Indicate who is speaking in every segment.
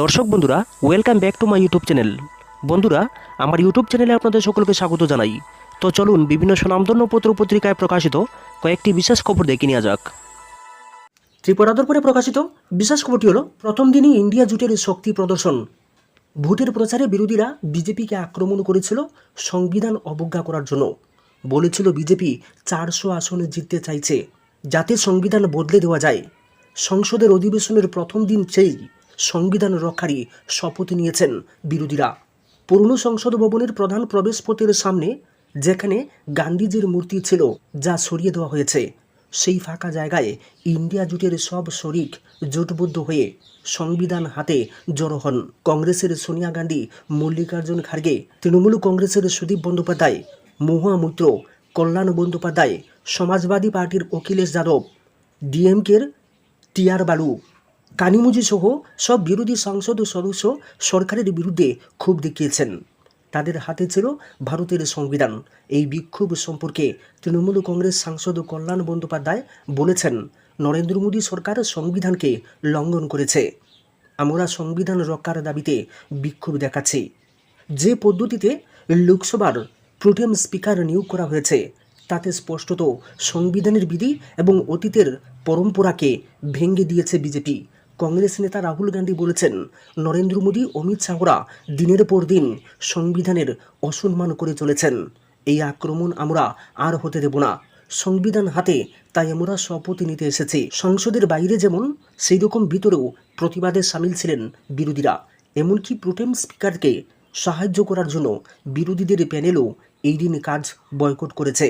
Speaker 1: দর্শক বন্ধুরা welcome back to my YouTube channel বন্ধুরা, আমার ইউটিউব চ্যানেলে আপনাদের সকলকে স্বাগত জানাই। তো চলুন বিভিন্ন সুনামধন্য পত্র পত্রিকায় প্রকাশিত কয়েকটি বিশেষ খবর দেখে নেওয়া যাক। ত্রিপুরাদর পরে প্রকাশিত বিশেষ খবরটি হলো, প্রথম দিনই ইন্ডিয়া জুটের শক্তি প্রদর্শন। ভোটের প্রচারে বিরোধীরা বিজেপিকে আক্রমণ করেছিল সংবিধান অবজ্ঞা করার জন্য। বলেছিল বিজেপি, চারশো আসনে জিততে চাইছে, যাতে সংবিধান বদলে দেওয়া যায়। সংসদের অধিবেশনের প্রথম দিন সেই সংবিধান রক্ষারই শপথ নিয়েছেন বিরোধীরা। পুরনো সংসদ ভবনের প্রধান প্রবেশপথের সামনে যেখানে গান্ধীজির মূর্তি ছিল যা সরিয়ে দেওয়া হয়েছে, সেই ফাঁকা জায়গায় ইন্ডিয়া জোটের সব শরিক জোটবদ্ধ হয়ে সংবিধান হাতে জড়ো হন। কংগ্রেসের সোনিয়া গান্ধী, মল্লিকার্জুন খার্গে, তৃণমূল কংগ্রেসের সুদীপ বন্দ্যোপাধ্যায়, মহুয়া মৈত্র, কল্যাণ বন্দ্যোপাধ্যায়, সমাজবাদী পার্টির অখিলেশ যাদব, ডিএমকের টিআর বালু কানিমুজি সহ সব বিরোধী সাংসদ ও সদস্য সরকারের বিরুদ্ধে ক্ষোভ দেখিয়েছেন। তাদের হাতে ছিল ভারতের সংবিধান। এই বিক্ষোভ সম্পর্কে তৃণমূল কংগ্রেস সাংসদ কল্যাণ বন্দ্যোপাধ্যায় বলেছেন, নরেন্দ্র মোদী সরকার সংবিধানকে লঙ্ঘন করেছে। আমরা সংবিধান রক্ষার দাবিতে বিক্ষোভ দেখাচ্ছি। যে পদ্ধতিতে লোকসভার প্রোটেম স্পিকার নিয়োগ করা হয়েছে, তাতে স্পষ্টত সংবিধানের বিধি এবং অতীতের পরম্পরাকে ভেঙে দিয়েছে বিজেপি। কংগ্রেস নেতা রাহুল গান্ধী বলেছেন, নরেন্দ্র মোদী, অমিত শাহরা দিনের পর দিন সংবিধানের অসম্মান করে চলেছেন। এই আক্রমণ আমরা আর হতে দেব না। সংবিধান হাতে, তাই আমরা শপথ নিতে এসেছি। সংসদের বাইরে যেমন সেই রকম ভিতরেও প্রতিবাদে সামিল ছিলেন বিরোধীরা। এমনকি প্রোটেম স্পিকারকে সাহায্য করার জন্য বিরোধীদের প্যানেলও এই দিন কাজ বয়কট করেছে।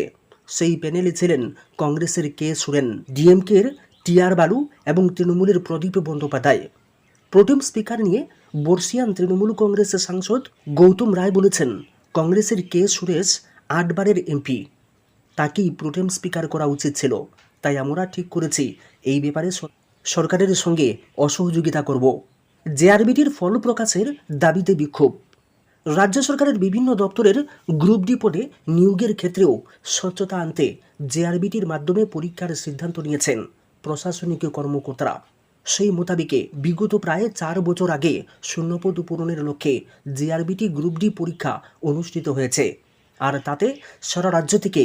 Speaker 1: সেই প্যানেলে ছিলেন কংগ্রেসের কে সুরেন। ডিএমকের টিআর বালু এবং তৃণমূলের প্রদীপ বন্দ্যোপাধ্যায়। প্রোটেম স্পিকার নিয়ে বর্ষিয়ান তৃণমূল কংগ্রেসের সাংসদ গৌতম রায় বলেছেন, কংগ্রেসের কে সুরেশ আটবারের এমপি। তাকেই প্রোটেম স্পিকার করা উচিত ছিল। তাই আমরা ঠিক করেছি, এই ব্যাপারে সরকারের সঙ্গে অসহযোগিতা করব। জেআরবিটির ফল প্রকাশের দাবিতে বিক্ষোভ। রাজ্য সরকারের বিভিন্ন দপ্তরের গ্রুপ ডি পদে নিয়োগের ক্ষেত্রেও স্বচ্ছতা আনতে জেআরবিটির মাধ্যমে পরীক্ষার সিদ্ধান্ত নিয়েছেন। প্রশাসনিক কর্মকর্তারা। সেই মোতাবেকে বিগত প্রায় চার বছর আগে শূন্যপদ পূরণের লক্ষ্যে জেআরবিটি গ্রুপ ডি পরীক্ষা অনুষ্ঠিত হয়েছে। আর তাতে সারা রাজ্য থেকে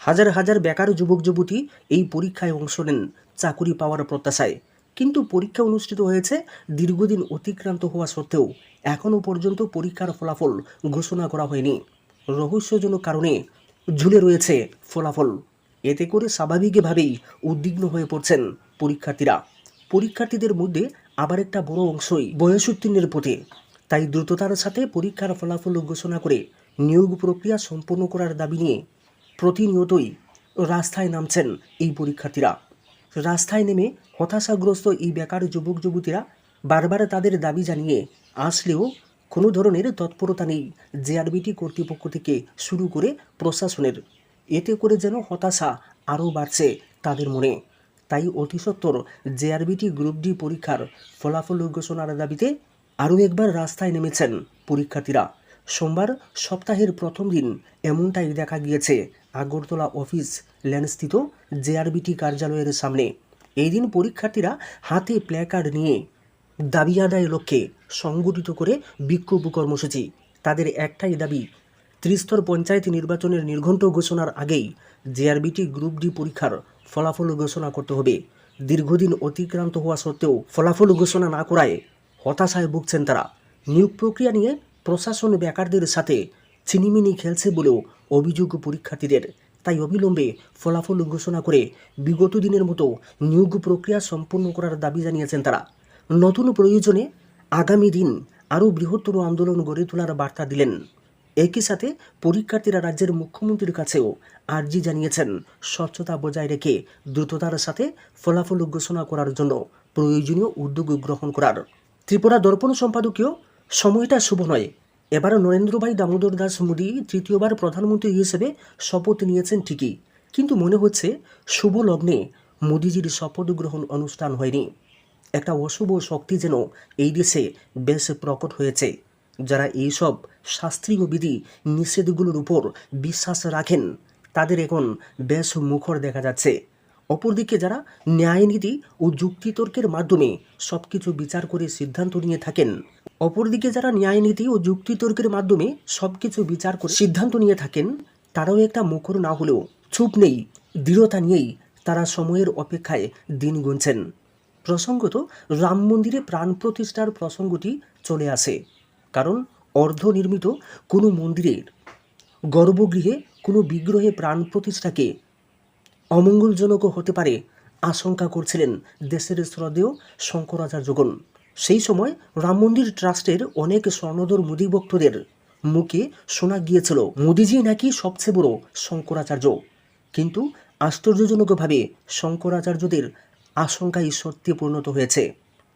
Speaker 1: হাজার হাজার বেকার যুবক যুবতী এই পরীক্ষায় অংশ নেন চাকুরি পাওয়ার প্রত্যাশায়। কিন্তু পরীক্ষা অনুষ্ঠিত হয়েছে দীর্ঘদিন অতিক্রান্ত হওয়া সত্ত্বেও এখনও পর্যন্ত পরীক্ষার ফলাফল ঘোষণা করা হয়নি। রহস্যজনক কারণে ঝুলে রয়েছে ফলাফল। এতে করে স্বাভাবিকভাবেই উদ্বিগ্ন হয়ে পড়ছেন পরীক্ষার্থীরা। পরীক্ষার্থীদের মধ্যে আবার একটা বড় অংশই বয়সোত্তীর্ণের পথে। তাই দ্রুততার সাথে পরীক্ষার ফলাফল ঘোষণা করে নিয়োগ প্রক্রিয়া সম্পন্ন করার দাবি নিয়ে প্রতিনিয়তই রাস্তায় নামছেন এই পরীক্ষার্থীরা। রাস্তায় নেমে হতাশাগ্রস্ত এই বেকার যুবক যুবতীরা বারবার তাদের দাবি জানিয়ে আসলেও কোনো ধরনের তৎপরতা নেই জেআরবিটি কর্তৃপক্ষ থেকে শুরু করে প্রশাসনের। এতে করে যেন হতাশা আরও বাড়ছে তাদের মনে। তাই অতি সত্বর জেআরবিটি গ্রুপ ডি পরীক্ষার ফলাফল ঘোষণার দাবিতে আরও একবার রাস্তায় নেমেছেন পরীক্ষার্থীরা। সোমবার সপ্তাহের প্রথম দিন এমনটাই দেখা গিয়েছে আগরতলা অফিস ল্যান্ডস্থিত জেআরবিটি কার্যালয়ের সামনে। এই দিন পরীক্ষার্থীরা হাতে প্ল্যাকার্ড নিয়ে দাবি আদায়ের লক্ষ্যে সংগঠিত করে বিক্ষোভ কর্মসূচি। তাদের একটাই দাবি ত্রিস্তর পঞ্চায়েত নির্বাচনের নির্ঘণ্ট ঘোষণার আগেই জেআরবিটি গ্রুপ ডি পরীক্ষার ফলাফল ঘোষণা করতে হবে। দীর্ঘদিন অতিক্রান্ত হওয়া সত্ত্বেও ফলাফল ঘোষণা না করায় হতাশায় ভুগছেন তারা। নিয়োগ প্রক্রিয়া নিয়ে প্রশাসন বেকারদের সাথে চিনিমিনি খেলছে বলেও অভিযোগ পরীক্ষার্থীদের। তাই অবিলম্বে ফলাফল ঘোষণা করে বিগত দিনের মতো নিয়োগ প্রক্রিয়া সম্পন্ন করার দাবি জানিয়েছেন তারা। নতুন প্রয়োজনে আগামী দিন আরও বৃহত্তর আন্দোলন গড়ে তোলার বার্তা দিলেন। একই সাথে পরীক্ষার্থীরা রাজ্যের মুখ্যমন্ত্রীর কাছেও আর্জি জানিয়েছেন। স্বচ্ছতা বজায় রেখে দ্রুততার সাথে ফলাফল ঘোষণা করার জন্য প্রয়োজনীয় উদ্যোগ গ্রহণ করার। ত্রিপুরা দর্পণ সম্পাদকীয় সময়টা শুভ নয়। এবার নরেন্দ্রভাই দামোদর দাস মোদী তৃতীয়বার প্রধানমন্ত্রী হিসেবে শপথ নিয়েছেন ঠিকই। কিন্তু মনে হচ্ছে শুভ লগ্নে মোদিজির শপথ গ্রহণ অনুষ্ঠান হয়নি। একটা অশুভ শক্তি যেন এই দেশে বেশ প্রকট হয়েছে। যারা এইসব শাস্ত্রীয় বিধি নিষেধগুলোর উপর বিশ্বাস রাখেন, তাদের এখন বেশ মুখর দেখা যাচ্ছে। অপরদিকে যারা ন্যায়নীতি ও যুক্তিতর্কের মাধ্যমে সব কিছু বিচার করে সিদ্ধান্ত নিয়ে থাকেন, অপরদিকে যারা ন্যায়নীতি ও যুক্তিতর্কের মাধ্যমে সব কিছু বিচার করে সিদ্ধান্ত নিয়ে থাকেন, তারাও একটা মুখর না হলেও চুপ নেই, দৃঢ়তা নিয়েই তারা সময়ের অপেক্ষায় দিন গুনছেন। প্রসঙ্গত রাম মন্দিরে প্রাণ প্রতিষ্ঠার প্রসঙ্গটি চলে আসে। কারণ অর্ধনির্মিত কোনো মন্দিরের গর্ভগৃহে কোনো বিগ্রহে প্রাণ প্রতিষ্ঠাকে অমঙ্গলজনকও হতে পারে আশঙ্কা করছিলেন দেশের শ্রদ্ধেয় শঙ্করাচার্যগণ। সেই সময় রাম মন্দির ট্রাস্টের অনেক স্বর্ণধর মোদী ভক্তদের মুখে শোনা গিয়েছিল, মোদিজি নাকি সবচেয়ে বড় শঙ্করাচার্য? কিন্তু আশ্চর্যজনকভাবে শঙ্করাচার্যদের আশঙ্কাই সত্যে পরিণত হয়েছে।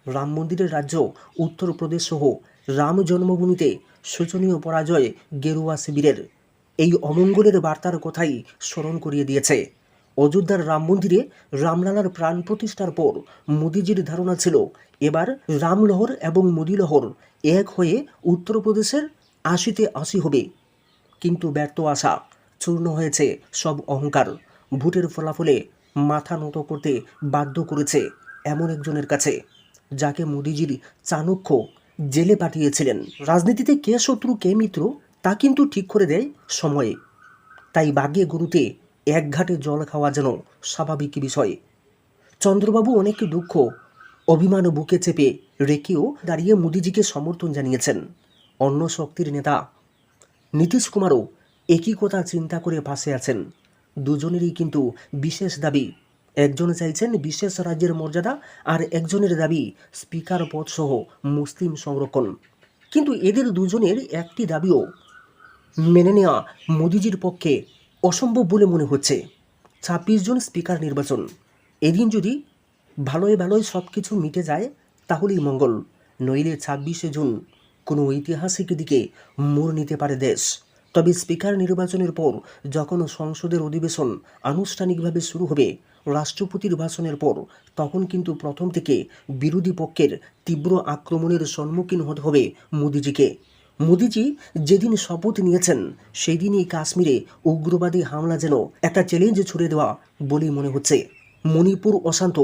Speaker 1: রাম মন্দিরের রাজ্য উত্তরপ্রদেশ সহ রাম জন্মভূমিতে শোচনীয় পরাজয় গেরুয়া শিবিরের। এই অমঙ্গলের বার্তার কথাই স্মরণ করিয়ে দিয়েছে। অযোধ্যার রাম মন্দিরে রামলালার প্রাণ প্রতিষ্ঠার পর মোদিজির ধারণা ছিল, এবার রামলহর এবং মোদিলহর এক হয়ে উত্তরপ্রদেশের আশিতে আশি হবে। কিন্তু ব্যর্থ আশা, চূর্ণ হয়েছে সব অহংকার। ভোটের ফলাফলে মাথা নত করতে বাধ্য করেছে এমন একজনের কাছে, যাকে মোদিজির চাণক্য জেলে পাঠিয়েছিলেন। রাজনীতিতে কে শত্রু, কে মিত্র, তা কিন্তু ঠিক করে দেয় সময়ে। তাই বাগে গরুতে এক ঘাটে জল খাওয়া যেন স্বাভাবিক বিষয়। চন্দ্রবাবু অনেক দুঃখ, অভিমান বুকে চেপে রেখেও দাঁড়িয়ে মোদিজিকে সমর্থন জানিয়েছেন। অন্য শক্তির নেতা নীতিশ কুমারও একই কথা চিন্তা করে পাশে আছেন। দুজনেরই কিন্তু বিশেষ দাবি একজন চাইছেন বিশেষ রাজ্যের মর্যাদা আর একজনের দাবি স্পিকার পদ সহ মুসলিম সংরক্ষণ। কিন্তু এদের দুজনের একটি দাবিও মেনে নেওয়া মোদিজির পক্ষে অসম্ভব বলে মনে হচ্ছে। ছাব্বিশ জন স্পিকার নির্বাচন। এদিন যদি ভালোয় ভালোয় সব কিছু মিটে যায়, তাহলেই মঙ্গল। নইলে ছাব্বিশে জুন কোনো ঐতিহাসিক দিকে মোড় নিতে পারে দেশ। তবে স্পিকার নির্বাচনের পর যখন সংসদের অধিবেশন আনুষ্ঠানিকভাবে শুরু হবে, রাষ্ট্রপতির ভাষণের পর তখন কিন্তু প্রথম থেকে বিরোধী পক্ষের তীব্র আক্রমণের সম্মুখীন হতে হবে মোদিজিকে। মোদিজি যেদিন শপথ নিয়েছেন সেই দিনই কাশ্মীরে উগ্রবাদী হামলা যেন একটা চ্যালেঞ্জ ছুড়ে দেওয়া বলেই মনে হচ্ছে। মণিপুর অশান্ত,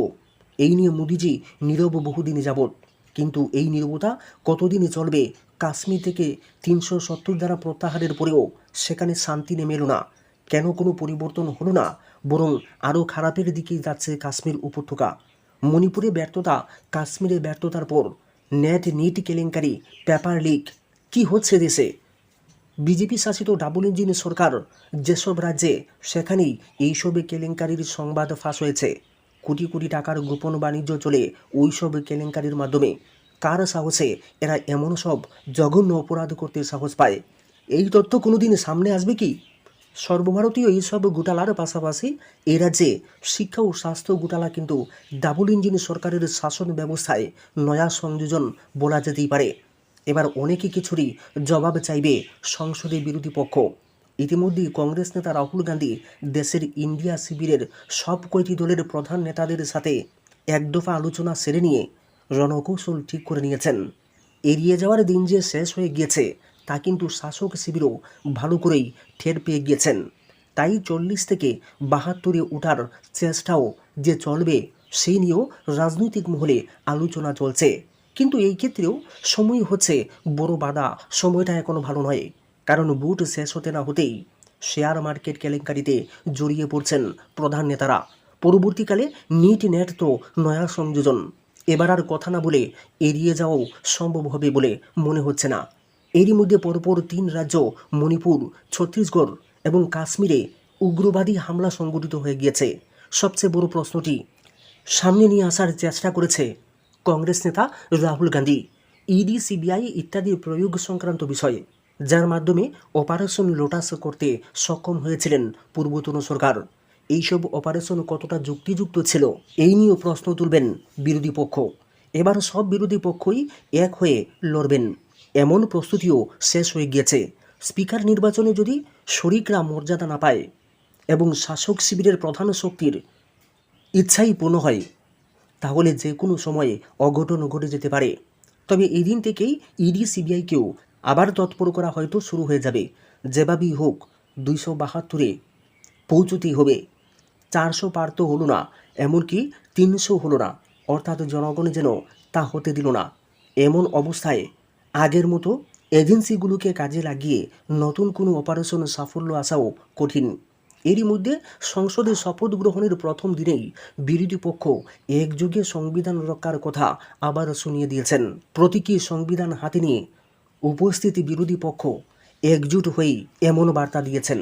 Speaker 1: এই নিয়ে মোদিজি নীরব বহুদিন যাবৎ। কিন্তু এই নীরবতা কতদিন চলবে কাশ্মীর থেকে তিনশো সত্তর দ্বারা প্রত্যাহারের পরেও সেখানে শান্তি নেমে এলো না। কেন কোনো পরিবর্তন হলো না, বরং আরও খারাপের দিকেই যাচ্ছে কাশ্মীর উপত্যকা। মণিপুরে ব্যর্থতা, কাশ্মীরে ব্যর্থতার পর নেট নিট কেলেঙ্কারি, পেপার লিক, কি হচ্ছে দেশে? বিজেপি শাসিত ডাবল ইঞ্জিন সরকার যেসব রাজ্যে সেখানেই এইসব কেলেঙ্কারির সংবাদ ফাঁস হয়েছে। কোটি কোটি টাকার গোপন বাণিজ্য চলে ওইসব কেলেঙ্কারির মাধ্যমে। কার সাহসে এরা এমন সব জঘন্য অপরাধ করতে সাহস পায়? এই তথ্য কোনোদিন সামনে আসবে কি? সর্বভারতীয় এইসব গোটালার পাশাপাশি এ রাজ্যে শিক্ষা ও স্বাস্থ্য গোটালা কিন্তু ডাবল ইঞ্জিন সরকারের শাসন ব্যবস্থায় নয়া সংযোজন বলা যেতেই পারে। এবার অনেকে কিছুরই জবাব চাইবে সংসদে বিরোধী পক্ষ। ইতিমধ্যেই কংগ্রেস নেতা রাহুল গান্ধী দেশের ইন্ডিয়া শিবিরের সব কয়টি দলের প্রধান নেতাদের সাথে এক দফা আলোচনা সেরে নিয়ে রণকৌশল ঠিক করে নিয়েছেন। এড়িয়ে যাওয়ার দিন যে শেষ হয়ে গিয়েছে, তা কিন্তু শাসক শিবিরও ভালো করেই ঠের পেয়ে গিয়েছেন। তাই চল্লিশ থেকে বাহাত্তরে ওঠার চেষ্টাও যে চলবে সেই নিয়েও রাজনৈতিক মহলে আলোচনা চলছে। কিন্তু এই ক্ষেত্রেও সময় হচ্ছে, বড় বাধা সময়টা এখনও ভালো নয়। কারণ বুট শেষ হতে না হতেই শেয়ার মার্কেট কেলেঙ্কারিতে জড়িয়ে পড়ছেন প্রধান নেতারা। পরবর্তীকালে নিট নেট তো নয়া সংযোজন। এবার আর কথা না বলে এড়িয়ে যাওয়াও সম্ভব হবে বলে মনে হচ্ছে না। এরই মধ্যে পরপর তিন রাজ্য, মণিপুর, ছত্তিশগড় এবং কাশ্মীরে উগ্রবাদী হামলা সংগঠিত হয়ে গিয়েছে। সবচেয়ে বড় প্রশ্নটি সামনে নিয়ে আসার চেষ্টা করেছে কংগ্রেস নেতা রাহুল গান্ধী। ইডি, সিবিআই ইত্যাদির প্রয়োগ সংক্রান্ত বিষয়ে, যার মাধ্যমে অপারেশন লোটাস করতে সক্ষম হয়েছিলেন পূর্বতন সরকার। এইসব অপারেশন কতটা যুক্তিযুক্ত ছিল? এই নিয়েও প্রশ্ন তুলবেন বিরোধী পক্ষ। এবার সব বিরোধী পক্ষই এক হয়ে লড়বেন। এমন প্রস্তুতিও শেষ হয়ে গিয়েছে। স্পিকার নির্বাচনে যদি শরিকরা মর্যাদা না পায় এবং শাসক শিবিরের প্রধান শক্তির ইচ্ছাই পূর্ণ হয়, তাহলে যে কোনো সময়ে অঘটন ঘটে যেতে পারে। তবে এই দিন থেকেই ইডি সিবিআইকেও আবার তৎপর করা হয়তো শুরু হয়ে যাবে। যেভাবেই হোক, দুইশো বাহাত্তরে পৌঁছতেই হবে। চারশো পার তো হলো না, এমনকি তিনশো হলো না। অর্থাৎ জনগণ যেন তা হতে দিল না। এমন অবস্থায় আগের মতো এজেন্সিগুলোকে কাজে লাগিয়ে নতুন কোনো অপারেশন সাফল্য আসাও কঠিন। এরই মধ্যে সংসদে শপথ গ্রহণের প্রথম দিনেই বিরোধী পক্ষ একযোগে সংবিধান রক্ষার কথা আবার শুনিয়ে দিয়েছেন। প্রতীকী সংবিধান হাতে নিয়ে উপস্থিত বিরোধী পক্ষ একজুট হয়েই এমন বার্তা দিয়েছেন।